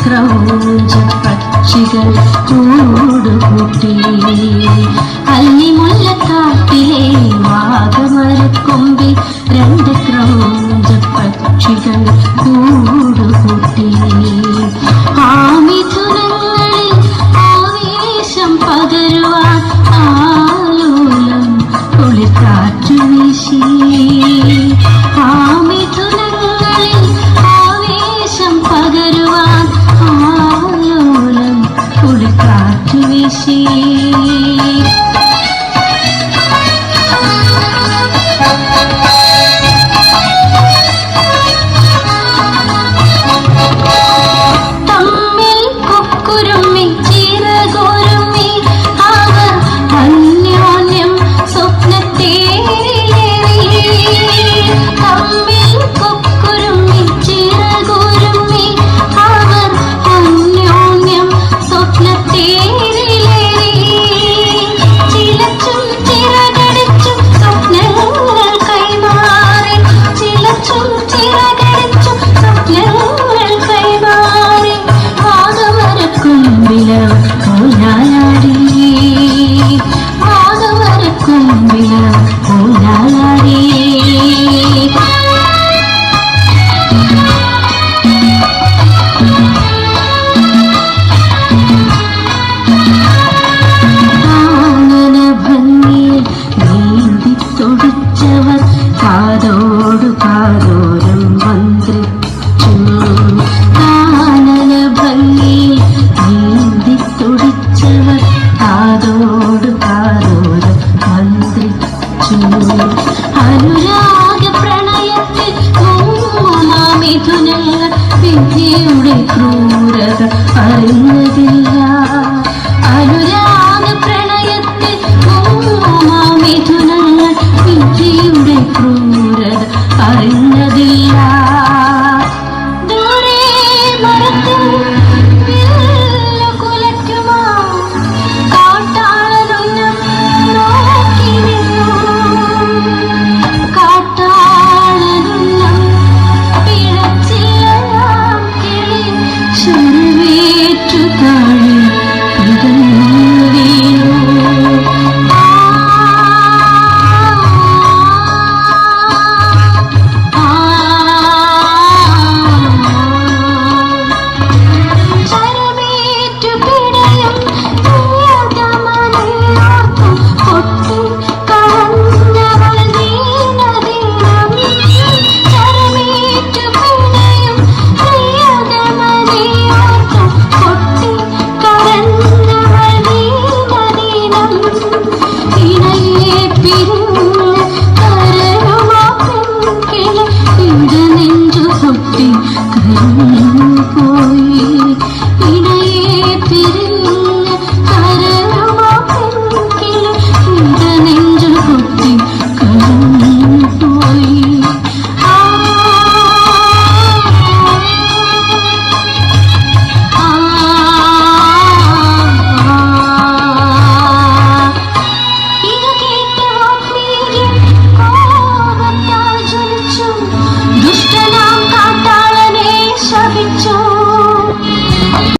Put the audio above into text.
ക്രൗഞ്ച പക്ഷികൾ കൂടുകൂട്ടി അല്ലിമുല്ലക്കാട്ടിലെ വാഗമരക്കൊമ്പിൽ രണ്ട് ക്രൗഞ്ച പക്ഷികൾ കൂടുകൂട്ടി ആ മിഥുനങ്ങളിൽ ആവേശം പകരുവാൻ ആലോലം കുളിർക്കാറ്റു ആ അനുരാഗ പ്രണയത്തിൽ ക്രൂരത അറിഞ്ഞതില്ല